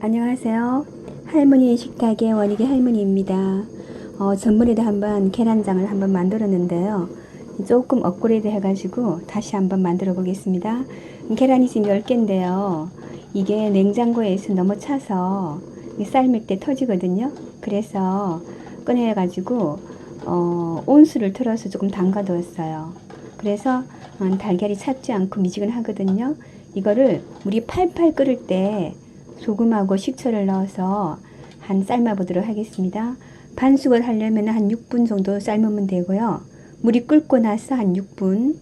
안녕하세요. 할머니 식탁의 원익의 할머니입니다. 어, 전번에도 한번 계란장을 한번 만들었는데요. 조금 업그레이드 해가지고 다시 한번 만들어 보겠습니다. 계란이 지금 10개인데요. 이게 냉장고에 있어 너무 차서 삶을 때 터지거든요. 그래서 꺼내가지고 어, 온수를 틀어서 조금 담가 두었어요. 그래서 어, 달걀이 찼지 않고 미지근하거든요. 이거를 물이 팔팔 끓을 때 소금하고 식초를 넣어서 한 삶아 보도록 하겠습니다. 반숙을 하려면 한 6분 정도 삶으면 되고요. 물이 끓고 나서 한 6분,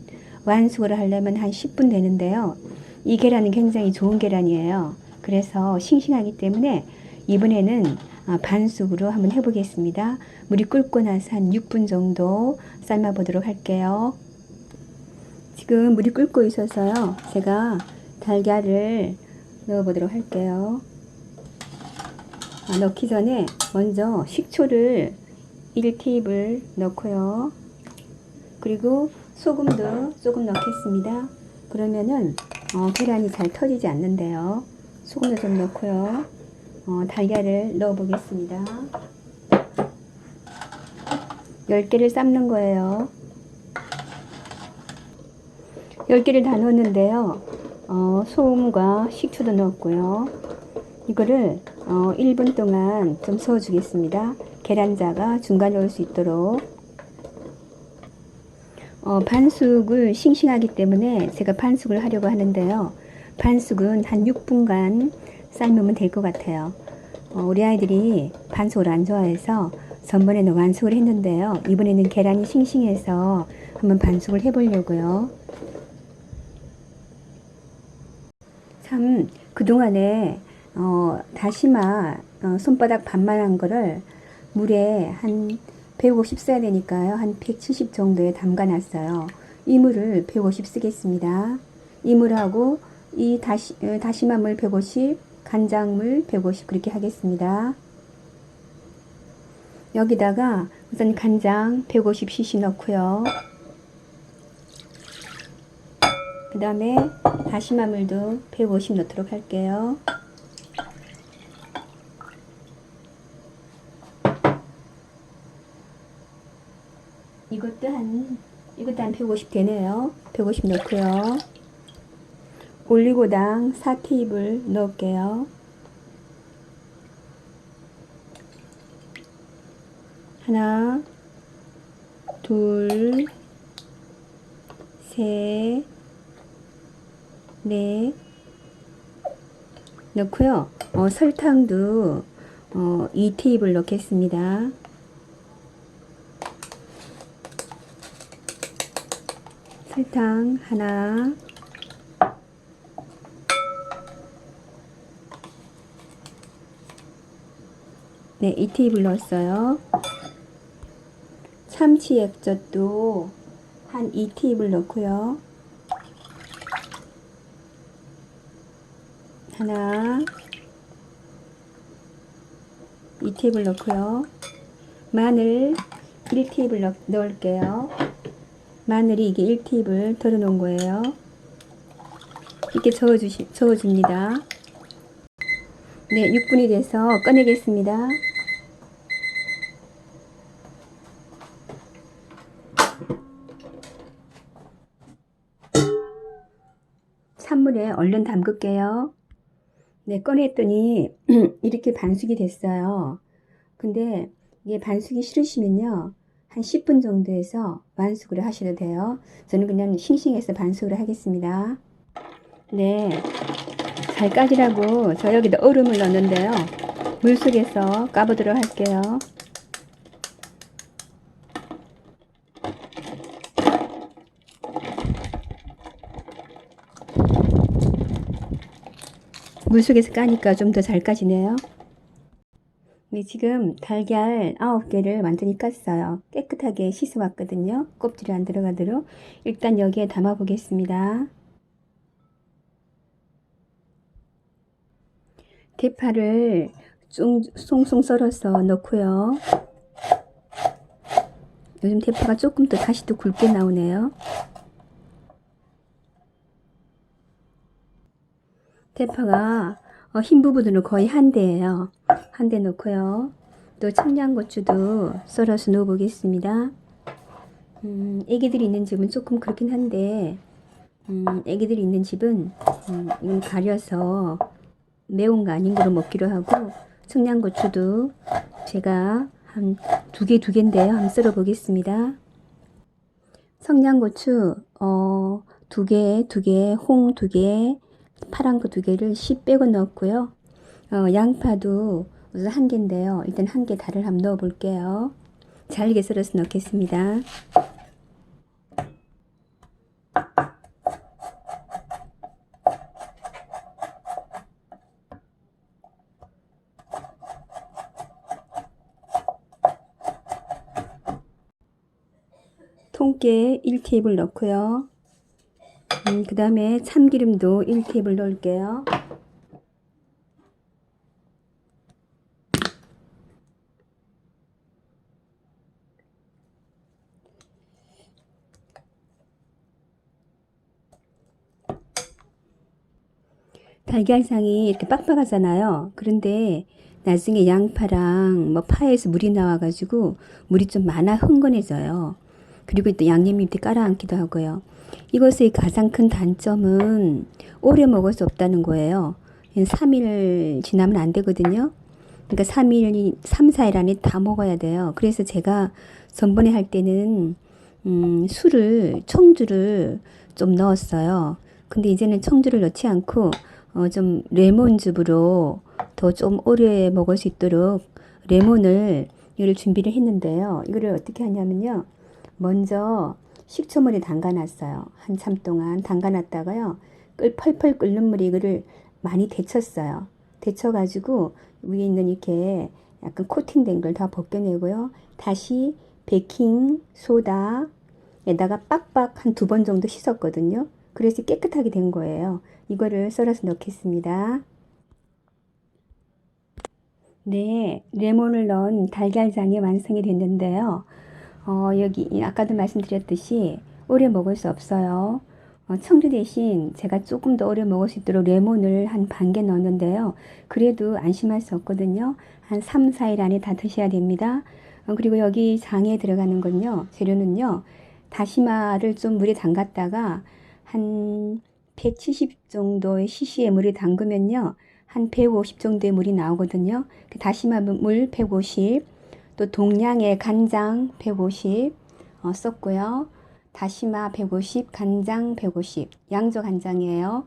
완숙을 하려면 한 10분 되는데요. 이 계란은 굉장히 좋은 계란이에요. 그래서 싱싱하기 때문에 이번에는 아, 반숙으로 한번 해보겠습니다. 물이 끓고 나서 한 6분 정도 삶아 보도록 할게요. 지금 물이 끓고 있어서요. 제가 달걀을 넣어보도록 할게요. 아, 넣기 전에 먼저 식초를 1팁을 넣고요. 그리고 소금도 조금 넣겠습니다. 그러면은 어, 계란이 잘 터지지 않는데요. 소금도 좀 넣고요. 어, 달걀을 넣어 보겠습니다. 10개를 삶는 거예요. 10개를 다 넣었는데요. 어, 소금과 식초도 넣었고요. 이거를 어, 1분 동안 좀 저어주겠습니다. 계란자가 중간에 올 수 있도록 어, 반숙을 싱싱하기 때문에 제가 반숙을 하려고 하는데요. 반숙은 한 6분간 삶으면 될 것 같아요. 어, 우리 아이들이 반숙을 안 좋아해서 전번에는 완숙을 했는데요. 이번에는 계란이 싱싱해서 한번 반숙을 해보려고요. 참 그동안에 어, 다시마 어, 손바닥 반만한 거를 물에 한 150 써야 되니까요. 한 170 정도에 담가 놨어요. 이 물을 150 쓰겠습니다. 이 물하고 이 다시, 어, 다시마 물 150, 간장물 150 그렇게 하겠습니다. 여기다가 우선 간장 150cc 넣고요. 그 다음에 다시마물도 150 넣도록 할게요. 이것도 한 이것도 한 150 되네요. 150 넣고요. 올리고당 4테이블 넣을게요. 하나, 둘, 셋, 넷 넣고요. 어, 설탕도 어, 2테이블 넣겠습니다. 설탕 하나 네, 2테이블 넣었어요. 참치 액젓도 한 2테이블 넣고요. 하나 2테이블 넣고요. 마늘 1테이블 넣, 넣을게요. 마늘이 이게 1팁을 덜어 놓은 거예요. 이렇게 저어주시, 저어줍니다. 네, 6분이 돼서 꺼내겠습니다. 찬물에 얼른 담글게요. 네, 꺼냈더니 이렇게 반숙이 됐어요. 근데 이게 반숙이 싫으시면요. 한 10분 정도 해서 반숙을 하셔도 돼요. 저는 그냥 싱싱해서 반숙을 하겠습니다. 네. 잘 까지라고 저 여기다 얼음을 넣는데요. 물속에서 까보도록 할게요. 물속에서 까니까 좀 더 잘 까지네요. 네, 지금 달걀 9개를 완전히 깠어요. 깨끗하게 씻어왔거든요. 껍질이 안 들어가도록. 일단 여기에 담아 보겠습니다. 대파를 좀 송송 썰어서 넣고요. 요즘 대파가 조금 더 다시 또 굵게 나오네요. 대파가 어, 흰 부분은 거의 한 대예요. 한 대 넣고요. 또 청양고추도 썰어서 넣어 보겠습니다. 음, 애기들이 있는 집은 조금 그렇긴 한데 음, 애기들이 있는 집은 음, 가려서 매운 거 아닌 거로 먹기로 하고 청양고추도 제가 한 두 개 두 개인데요. 한번 썰어 보겠습니다. 청양고추 어, 두 개, 두 개, 홍 두 개, 파란 거 두 개를 씨 빼고 넣었고요. 어, 양파도 우선 한 개인데요. 일단 한개 달을 한번 넣어 볼게요. 잘게 썰어서 넣겠습니다. 통깨 1테이블 넣고요. 음, 그 다음에 참기름도 1테이블 넣을게요. 달걀상이 이렇게 빡빡하잖아요. 그런데 나중에 양파랑 뭐 파에서 물이 나와가지고 물이 좀 많아 흥건해져요. 그리고 또 양념이 이렇게 깔아앉기도 하고요. 이것의 가장 큰 단점은 오래 먹을 수 없다는 거예요. 3일 지나면 안 되거든요. 그러니까 3일, 3, 4일 안에 다 먹어야 돼요. 그래서 제가 전번에 할 때는 음, 술을, 청주를 좀 넣었어요. 근데 이제는 청주를 넣지 않고 어, 좀 레몬즙으로 더 좀 오래 먹을 수 있도록 레몬을 이걸 준비를 했는데요. 이거를 어떻게 하냐면요. 먼저 식초물에 담가놨어요. 한참 동안 담가놨다가요. 끓 펄펄 끓는 물에 이거를 많이 데쳤어요. 데쳐가지고 위에 있는 이렇게 약간 코팅된 걸 다 벗겨내고요. 다시 베이킹 소다에다가 빡빡 한 두 번 정도 씻었거든요. 그래서 깨끗하게 된 거예요. 이거를 썰어서 넣겠습니다. 네, 레몬을 넣은 달걀장이 완성이 됐는데요. 어, 여기 아까도 말씀드렸듯이 오래 먹을 수 없어요. 어, 청주 대신 제가 조금 더 오래 먹을 수 있도록 레몬을 한 반 개 넣었는데요. 그래도 안심할 수 없거든요. 한 3, 4일 안에 다 드셔야 됩니다. 어, 그리고 여기 장에 들어가는 건요. 재료는요. 다시마를 좀 물에 담갔다가 한 170 정도의 cc의 물에 담그면요. 한 150 정도의 물이 나오거든요. 그 다시마 물 150, 또 동량의 간장 150 어, 썼고요. 다시마 150, 간장 150, 양조 간장이에요.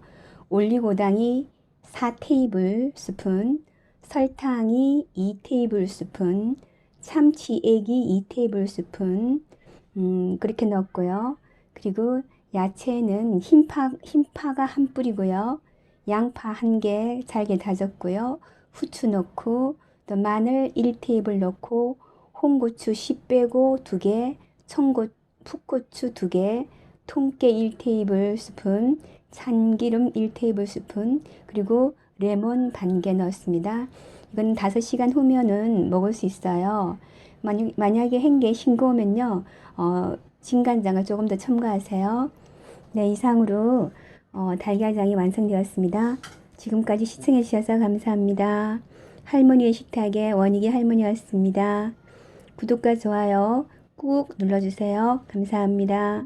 올리고당이 4 테이블 스푼, 설탕이 2 테이블 스푼, 참치액이 2 테이블 스푼, 음, 그렇게 넣었고요. 그리고 야채는 흰파, 흰파가 한 뿌리고요. 양파 한 개 잘게 다졌고요. 후추 넣고 또 마늘 1테이블 넣고 홍고추 10 빼고 2개, 청고 풋고추 2개, 통깨 1테이블 스푼, 참기름 1테이블 스푼, 그리고 레몬 반 개 넣었습니다. 이건 5시간 후면은 먹을 수 있어요. 만약, 만약에 한게 싱거우면요, 어, 진간장을 조금 더 첨가하세요. 네, 이상으로 어, 달걀장이 완성되었습니다. 지금까지 시청해 주셔서 감사합니다. 할머니의 식탁의 원익이 할머니였습니다. 구독과 좋아요 꾹 눌러주세요. 감사합니다.